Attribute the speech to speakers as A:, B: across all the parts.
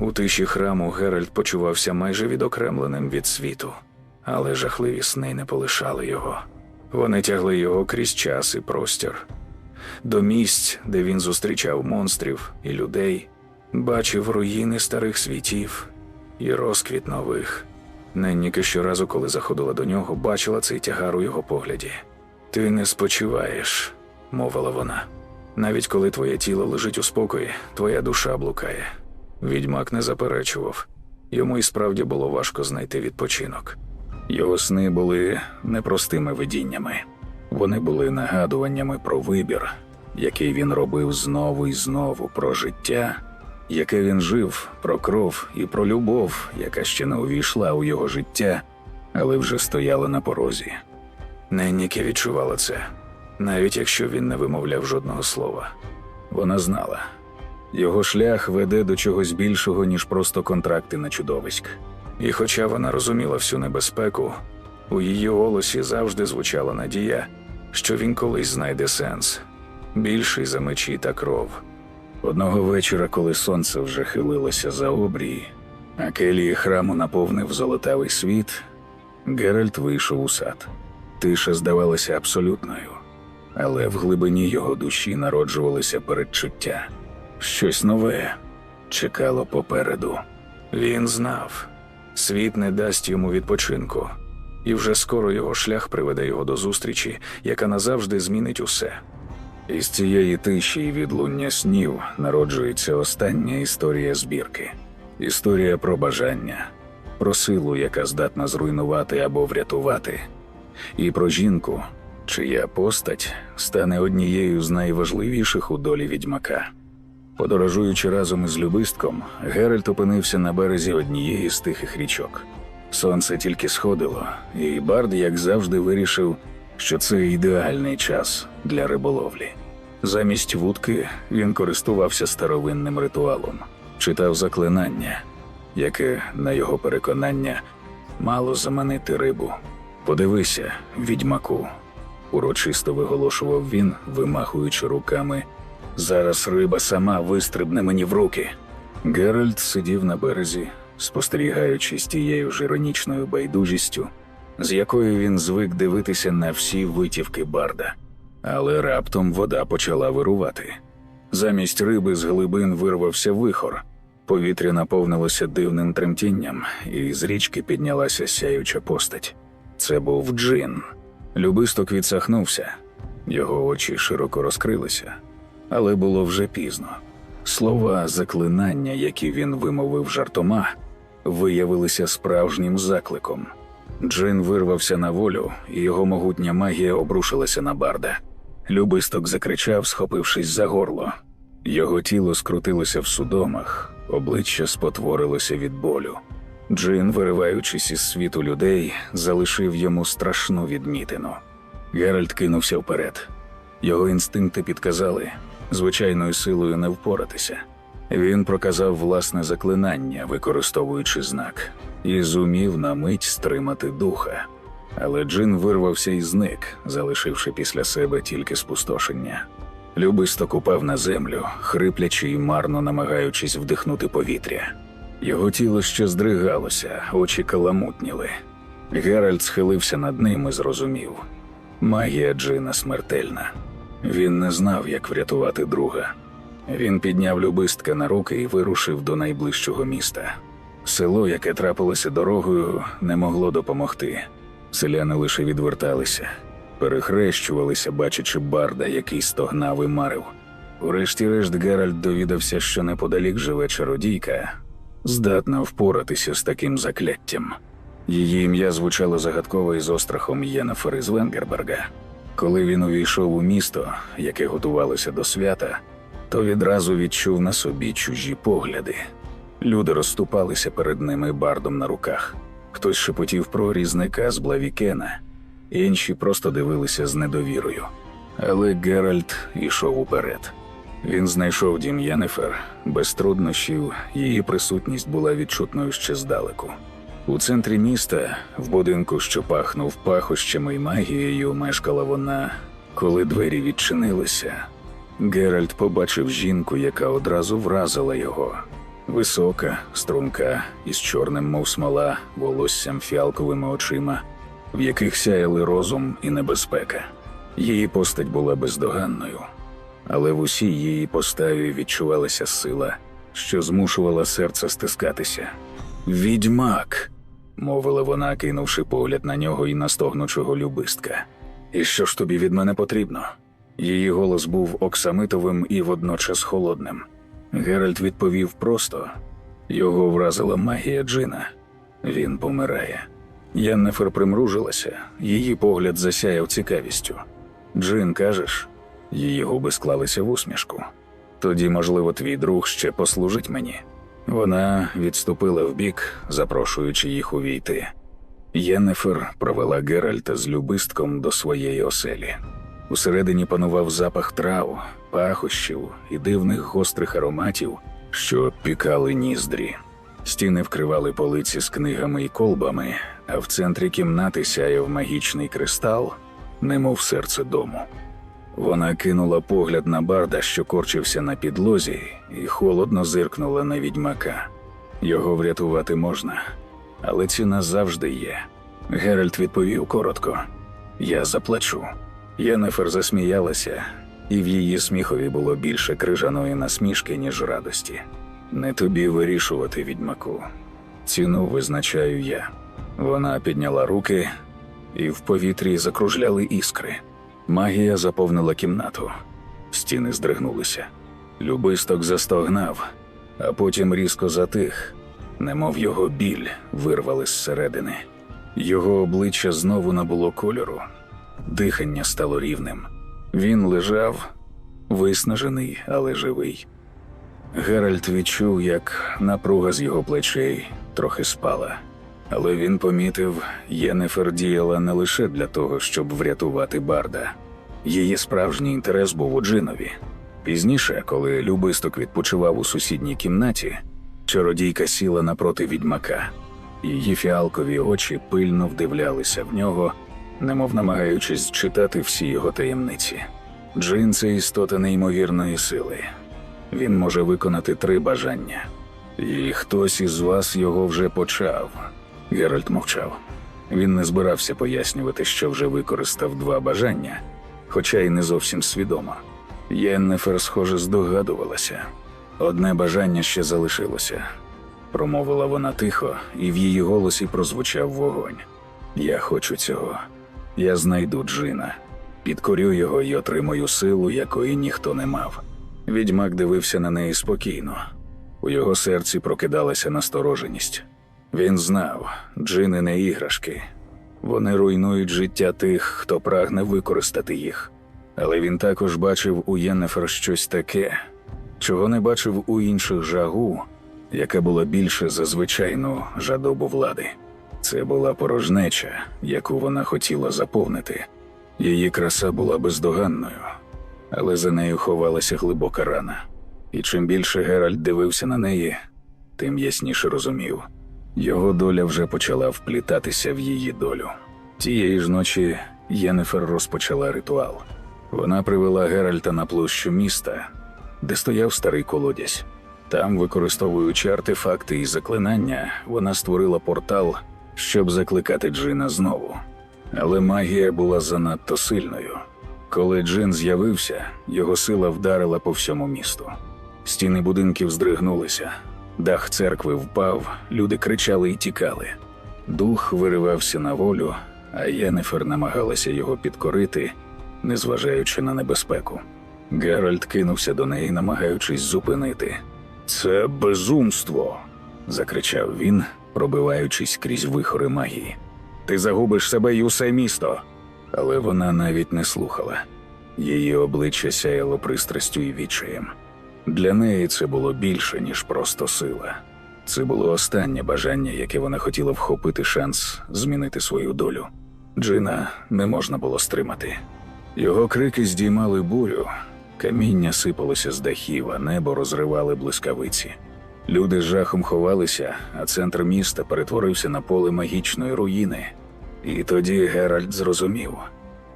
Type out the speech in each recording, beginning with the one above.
A: У тиші храму Геральт почувався майже відокремленим від світу, але жахливі сни не полишали його. Вони тягли його крізь час і простір. До місць, де він зустрічав монстрів і людей, бачив руїни старих світів і розквіт нових. Ненніки щоразу, коли заходила до нього, бачила цей тягар у його погляді. Ти не спочиваєш, мовила вона. Навіть коли твоє тіло лежить у спокої, твоя душа блукає. Відьмак не заперечував. Йому і справді було важко знайти відпочинок. Його сни були непростими видіннями. Вони були нагадуваннями про вибір, який він робив знову і знову про життя, яке він жив, про кров і про любов, яка ще не увійшла у його життя, але вже стояла на порозі. Ненніки відчувала це, навіть якщо він не вимовляв жодного слова. Вона знала. Його шлях веде до чогось більшого, ніж просто контракти на чудовиськ. І хоча вона розуміла всю небезпеку, у її голосі завжди звучала надія, що він колись знайде сенс більший за мечі та кров. Одного вечора, коли сонце вже хилилося за обрії, а келії храму наповнив золотавий світ, Геральт вийшов у сад. Тиша здавалася абсолютною, але в глибині його душі народжувалося передчуття. Щось нове чекало попереду. Він знав, світ не дасть йому відпочинку, і вже скоро його шлях приведе його до зустрічі, яка назавжди змінить усе. Із цієї тиші і відлуння снів народжується остання історія збірки. Історія про бажання, про силу, яка здатна зруйнувати або врятувати, і про жінку, чия постать стане однією з найважливіших у долі відьмака. Подорожуючи разом із любистком, Геральт опинився на березі однієї з тихих річок. Сонце тільки сходило, і Бард, як завжди, вирішив, що це ідеальний час для риболовлі. Замість вудки він користувався старовинним ритуалом, читав заклинання, яке, на його переконання, мало заманити рибу. Подивися, відьмаку, урочисто виголошував він, вимахуючи руками. Зараз риба сама вистрибне мені в руки. Геральт сидів на березі, спостерігаючи з тією ж іронічною байдужістю, з якою він звик дивитися на всі витівки барда. Але раптом вода почала вирувати. Замість риби з глибин вирвався вихор. Повітря наповнилося дивним тремтінням, і з річки піднялася сяюча постать. Це був джин. Любисток відсахнувся, його очі широко розкрилися, але було вже пізно. Слова заклинання, які він вимовив жартома, виявилися справжнім закликом. Джин вирвався на волю, і його могутня магія обрушилася на барда. Любисток закричав, схопившись за горло. Його тіло скрутилося в судомах, обличчя спотворилося від болю. Джин, вириваючись із світу людей, залишив йому страшну відмітину. Геральт кинувся вперед. Його інстинкти підказали звичайною силою не впоратися. Він проказав власне заклинання, використовуючи знак, і зумів на мить стримати духа. Але Джин вирвався і зник, залишивши після себе тільки спустошення. Любисток упав на землю, хриплячи і марно намагаючись вдихнути повітря. Його тіло ще здригалося, очі каламутніли. Геральт схилився над ним і зрозумів. Магія Джина смертельна. Він не знав, як врятувати друга. Він підняв любистка на руки і вирушив до найближчого міста. Село, яке трапилося дорогою, не могло допомогти. Селяни лише відверталися, перехрещувалися, бачачи барда, який стогнав і марив. Урешті-решт Геральт довідався, що неподалік живе чародійка, здатна впоратися з таким закляттям. Її ім'я звучало загадково із острахом Єнафер із Венгерберга. Коли він увійшов у місто, яке готувалося до свята, то відразу відчув на собі чужі погляди. Люди розступалися перед ними бардом на руках. Хтось шепотів про різника з Блавікена, інші просто дивилися з недовірою. Але Геральт ішов уперед. Він знайшов дім Єнефер, без труднощів, її присутність була відчутною ще здалеку. У центрі міста, в будинку, що пахнув пахощами й магією, мешкала вона, коли двері відчинилися. Геральт побачив жінку, яка одразу вразила його. Висока, струнка, із чорним, мов смола, волоссям фіалковими очима, в яких сяяли розум і небезпека. Її постать була бездоганною, але в усій її поставі відчувалася сила, що змушувала серце стискатися. Відьмак, мовила вона, кинувши погляд на нього і на стогнучого любистка. І що ж тобі від мене потрібно? Її голос був оксамитовим і водночас холодним. Геральт відповів просто його вразила магія Джина. Він помирає. Яннефер примружилася, її погляд засяяв цікавістю. Джин, кажеш, її губи склалися в усмішку. Тоді, можливо, твій друг ще послужить мені. Вона відступила вбік, запрошуючи їх увійти. Єннефер провела Геральта з любистком до своєї оселі. Усередині панував запах трав, пахощів і дивних гострих ароматів, що пікали ніздрі. Стіни вкривали полиці з книгами і колбами, а в центрі кімнати сяяв магічний кристал, немов серце дому. Вона кинула погляд на барда, що корчився на підлозі, і холодно зиркнула на відьмака. Його врятувати можна, але ціна завжди є. Геральт відповів коротко: Я заплачу. Єнефер засміялася, і в її сміхові було більше крижаної насмішки, ніж радості. Не тобі вирішувати, відьмаку. Ціну визначаю я. Вона підняла руки, і в повітрі закружляли іскри. Магія заповнила кімнату. Стіни здригнулися. Любисток застогнав, а потім різко затих, немов його біль вирвали зсередини. Його обличчя знову набуло кольору, дихання стало рівним. Він лежав, виснажений, але живий. Геральт відчув, як напруга з його плечей трохи спала. Але він помітив, Єнефер діяла не лише для того, щоб врятувати Барда. Її справжній інтерес був у Джинові. Пізніше, коли любисток відпочивав у сусідній кімнаті, чародійка сіла напроти відьмака. Її фіалкові очі пильно вдивлялися в нього, немов намагаючись читати всі його таємниці. Джин це істота неймовірної сили. Він може виконати три бажання. І хтось із вас його вже почав. Геральт мовчав. Він не збирався пояснювати, що вже використав два бажання, хоча й не зовсім свідомо. Єннефер, схоже, здогадувалася. Одне бажання ще залишилося. Промовила вона тихо, і в її голосі прозвучав вогонь. Я хочу цього. Я знайду Джина, підкорю його і отримую силу, якої ніхто не мав. Відьмак дивився на неї спокійно. У його серці прокидалася настороженість. Він знав, джини не іграшки. Вони руйнують життя тих, хто прагне використати їх. Але він також бачив у Єннефер щось таке, чого не бачив у інших жагу, яка була більше за звичайну жадобу влади. Це була порожнеча, яку вона хотіла заповнити. Її краса була бездоганною, але за нею ховалася глибока рана. І чим більше Геральт дивився на неї, тим ясніше розумів. Його доля вже почала вплітатися в її долю. Тієї ж ночі Єнефер розпочала ритуал. Вона привела Геральта на площу міста, де стояв старий колодязь. Там, використовуючи артефакти і заклинання, вона створила портал, щоб закликати Джина знову. Але магія була занадто сильною. Коли Джин з'явився, його сила вдарила по всьому місту. Стіни будинків здригнулися, дах церкви впав, люди кричали і тікали. Дух виривався на волю, а Єнефер намагалася його підкорити, незважаючи на небезпеку. Геральт кинувся до неї, намагаючись зупинити. Це безумство. закричав він, пробиваючись крізь вихори магії. Ти загубиш себе й усе місто. Але вона навіть не слухала. Її обличчя сяяло пристрастю і відчаєм. Для неї це було більше, ніж просто сила. Це було останнє бажання, яке вона хотіла вхопити шанс змінити свою долю. Джина не можна було стримати. Його крики здіймали бурю, каміння сипалося з дахів, а небо розривали блискавиці. Люди з жахом ховалися, а центр міста перетворився на поле магічної руїни. І тоді Геральт зрозумів: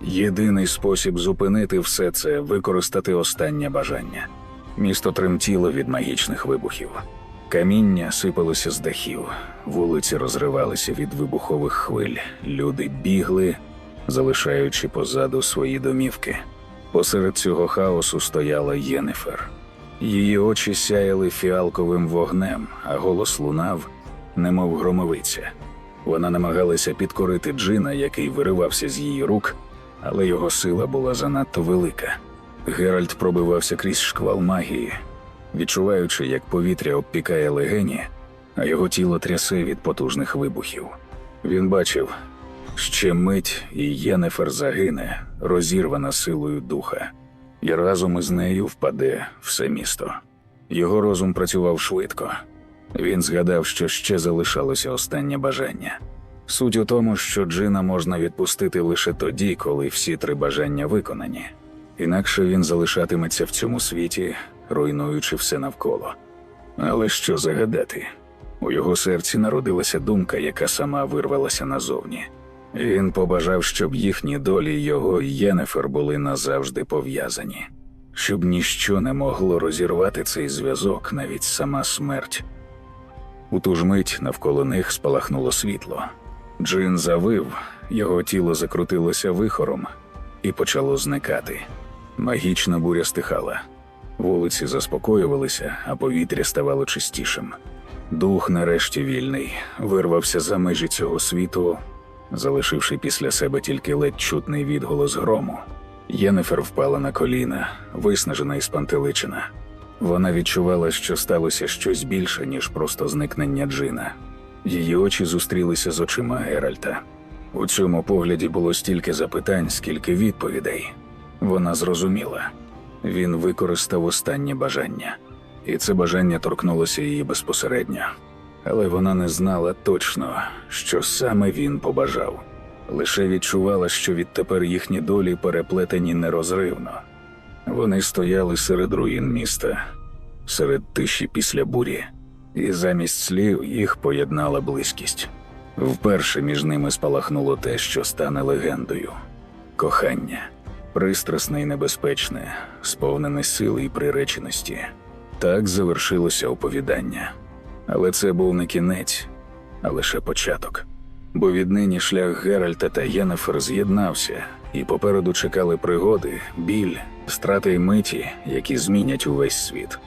A: єдиний спосіб зупинити все це використати останнє бажання. Місто тремтіло від магічних вибухів. Каміння сипалося з дахів, вулиці розривалися від вибухових хвиль, люди бігли, залишаючи позаду свої домівки. Посеред цього хаосу стояла Єнефер. Її очі сяяли фіалковим вогнем, а голос лунав, немов громовиця. Вона намагалася підкорити джина, який виривався з її рук, але його сила була занадто велика. Геральт пробивався крізь шквал магії, відчуваючи, як повітря обпікає легені, а його тіло трясе від потужних вибухів. Він бачив, ще мить і Єнефер загине, розірвана силою духа, і разом із нею впаде все місто. Його розум працював швидко. Він згадав, що ще залишалося останнє бажання. Суть у тому, що Джина можна відпустити лише тоді, коли всі три бажання виконані. Інакше він залишатиметься в цьому світі, руйнуючи все навколо. Але що загадати? У його серці народилася думка, яка сама вирвалася назовні. Він побажав, щоб їхні долі його і Єнефер були назавжди пов'язані, щоб ніщо не могло розірвати цей зв'язок, навіть сама смерть. У ту ж мить навколо них спалахнуло світло. Джин завив, його тіло закрутилося вихором і почало зникати. Магічна буря стихала. Вулиці заспокоювалися, а повітря ставало чистішим. Дух, нарешті вільний, вирвався за межі цього світу, залишивши після себе тільки ледь чутний відголос грому. Єнефер впала на коліна, виснажена і спантеличена. Вона відчувала, що сталося щось більше, ніж просто зникнення Джина. Її очі зустрілися з очима Геральта. У цьому погляді було стільки запитань, скільки відповідей. Вона зрозуміла. Він використав останнє бажання, і це бажання торкнулося її безпосередньо. Але вона не знала точно, що саме він побажав. Лише відчувала, що відтепер їхні долі переплетені нерозривно. Вони стояли серед руїн міста, серед тиші після бурі, і замість слів їх поєднала близькість. Вперше між ними спалахнуло те, що стане легендою кохання, пристрасне і небезпечне, сповнене сили і приреченості. Так завершилося оповідання. Але це був не кінець, а лише початок. Бо віднині шлях Геральта та Єнефер з'єднався, і попереду чекали пригоди, біль, страти й миті, які змінять увесь світ.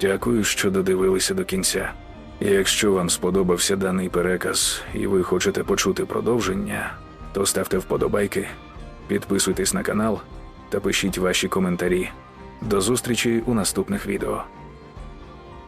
A: Дякую, що додивилися до кінця. Якщо вам сподобався даний переказ і ви хочете почути продовження, то ставте вподобайки, підписуйтесь на канал та пишіть ваші коментарі. До зустрічі у наступних відео.